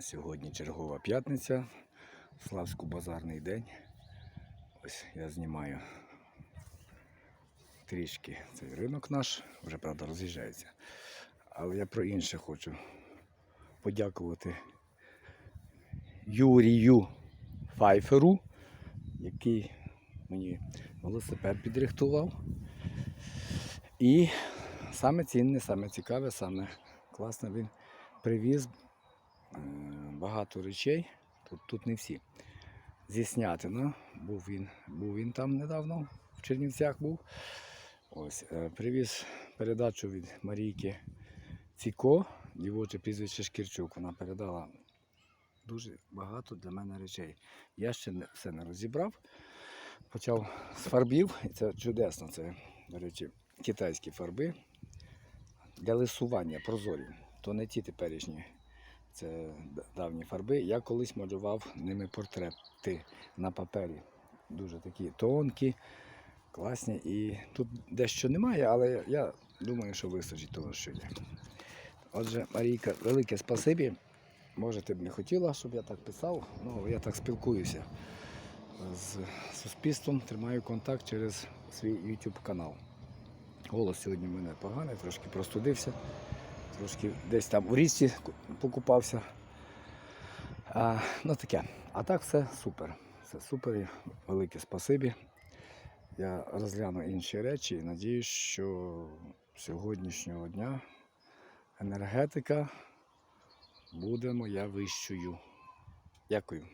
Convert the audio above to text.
Сьогодні чергова п'ятниця, Славську базарний день. Ось я знімаю трішки цей ринок наш, вже правда роз'їжджається. Але я про інше хочу подякувати Юрію Файферу, який мені велосипед підрихтував. І саме цінне, саме цікаве, саме класне він привіз е, багато речей. Тут, тут не всі. Зі Снятина. Був він, був він там недавно, в Чернівцях був. Ось, е, привіз передачу від Марійки Ціко, дівоче прізвище Шкірчук. Вона передала дуже багато для мене речей. Я ще не, все не розібрав. Почав з фарбів, і це чудесно. Це, до речі, китайські фарби для лисування прозорі. То не ті теперішні. Це давні фарби. Я колись малював ними портрети на папері. Дуже такі тонкі, класні. І тут дещо немає, але я думаю, що вистачить того, що є. Отже, Марійка, велике спасибі. Може, ти б не хотіла, щоб я так писав, але я так спілкуюся з суспільством, тримаю контакт через свій YouTube канал. Голос сьогодні в мене поганий, трошки простудився, трошки десь там у річці покупався. А, ну таке. А так все супер. Все супер. Велике спасибі. Я розгляну інші речі і надіюсь, що сьогоднішнього дня енергетика буде моя вищою. Дякую.